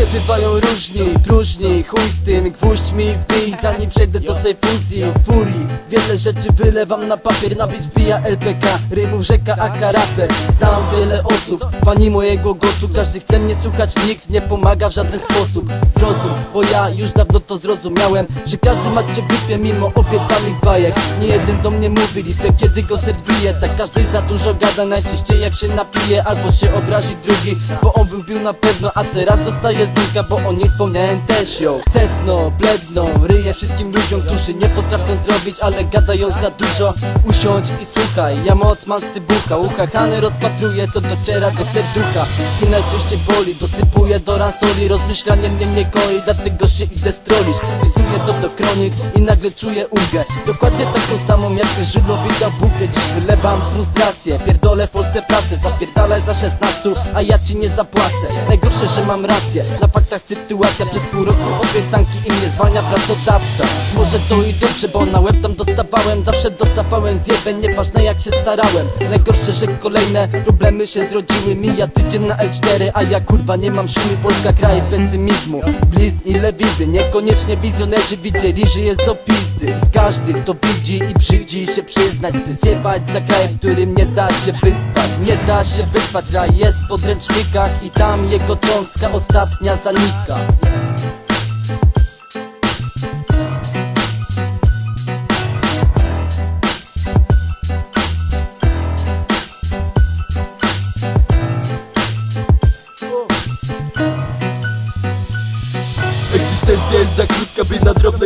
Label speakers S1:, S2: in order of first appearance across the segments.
S1: Ludzie bywają różni, próżni. Chuj z tym, gwóźdź mi wbij Zanim przejdę do swej fuzji, furii Wiele rzeczy wylewam na papier. Na bić wbija LPK, rymów rzeka AK raper Znam wiele osób, fani mojego głosu. Każdy chce mnie słuchać, nikt nie pomaga w żaden sposób. Zrozum, bo ja już dawno to zrozumiałem Że każdy ma cię w mimo obiecanych bajek. Nie jeden do mnie mówi lipę, kiedy go serc bije Tak każdy za dużo gada, najczęściej jak się napije Albo się obrazi drugi, bo on był na pewno A teraz dostaje zynka, bo o niej wspomniałem też ją. Setno, bledną, ryję wszystkim ludziom, którzy nie potrafią zrobić Ale gadają za dużo. Usiądź i słuchaj, ja moc mam z cybucha Uchachany rozpatruję, co dociera do serducha. I najczęściej boli, dosypuję do ransoli Rozmyślanie mnie nie goi, dlatego się idę strolić I nagle czuję ulgę. Dokładnie taką samą jak da bukę Dziś wylewam. Frustrację, pierdolę w Polsce pracę Zapierdalaj za 16, a ja ci nie zapłacę. Najgorsze, że mam rację, na faktach sytuacja. Przez pół roku obiecanki i mnie zwalnia pracodawca. Może to i dobrze, bo na łeb tam dostawałem. Zawsze dostawałem zjebę, nieważne jak się starałem. Najgorsze, że kolejne problemy się zrodziły. Mija tydzień na L4, a ja kurwa nie mam siły Polska kraj pesymizmu, blizn i lewizy Niekoniecznie wizjonerzy. Widzieli, że jest do pizdy. Każdy to widzi i brzydzi się przyznać Chcę zjebać za kraj, w którym nie da się wyspać. Nie da się wyspać, raj jest w podręcznikach I tam jego cząstka ostatnia zanika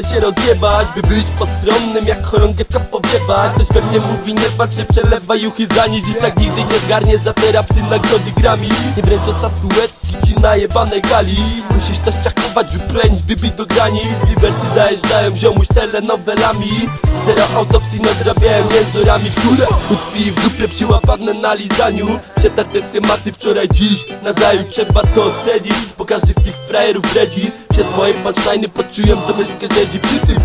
S2: się rozjebać By być postronnym, jak chorągiewka powiewać. Coś we mnie mówi, nie patrz, nie przelewaj juchy za nic I tak nigdy nie zgarnie za terapsy nagrody grami Nie wręczą statuetki ci najebanej gali. Musisz też czakować, wyplenić, wybić do granic Diversy zajeżdżają ziomuś telenowelami. Zero autopsji nadrabiałem jęzorami Które utkwi w dupie przyłapane na lizaniu. Przetarte schematy wczoraj, dziś, na zajutrz trzeba to ocenić Bo każdy z tych frajerów redzi. Przez moje punchline'y poczułem domyślkę siedzi Przy tym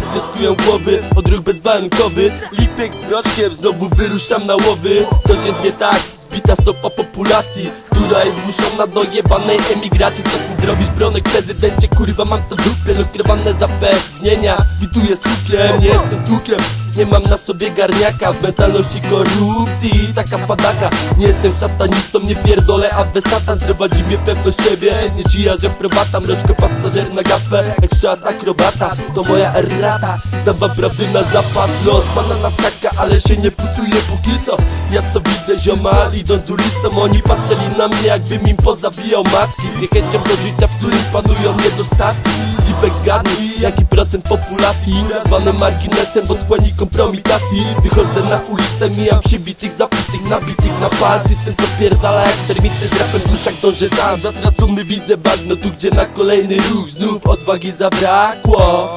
S2: głowy, odruch bezwarunkowy. Lipek z mroczkiem, znowu wyruszam na łowy. Coś jest nie tak, zbita stopa populacji Która jest zmuszona do jebanej emigracji. Co z tym zrobisz bronek prezydencie? Kurwa mam to w dupie, ukrywane zapewnienia. Wituję z hukiem, nie jestem tukiem nie mam na sobie garniaka w mentalności korupcji. Taka padaka, nie jestem satanistą, nie pierdolę A satan prowadzi mnie pewność siebie. Nie czyja, że prowata, mroczko pasażer na gapę Jak wszedł akrobata, to moja errata. Dawam prawdy na zapas, los mana nas haka Ale się nie pucuje póki co. Ja to widzę ziomal, idąc ulicą Oni patrzyli na mnie jakbym im pozabijał matki. Niechęcią do życia, w którym panują niedostatki. Lipek zgadnij, jaki procent populacji. Zwany marginesem w otchłani kompromitacji. Wychodzę na ulicę, mijam przybitych, zapitych, nabitych na palcy System to pierdala jak termity z rapem w uszach dążę tam. Zatracony widzę bagno, tu gdzie na kolejny ruch Znów odwagi zabrakło.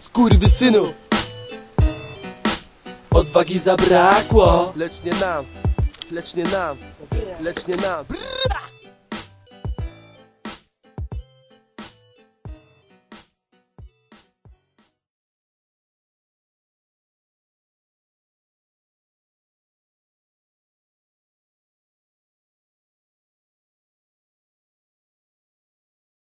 S2: Skurwy synu Odwagi zabrakło. Lecz nie nam, lecz nie nam, lecz nie nam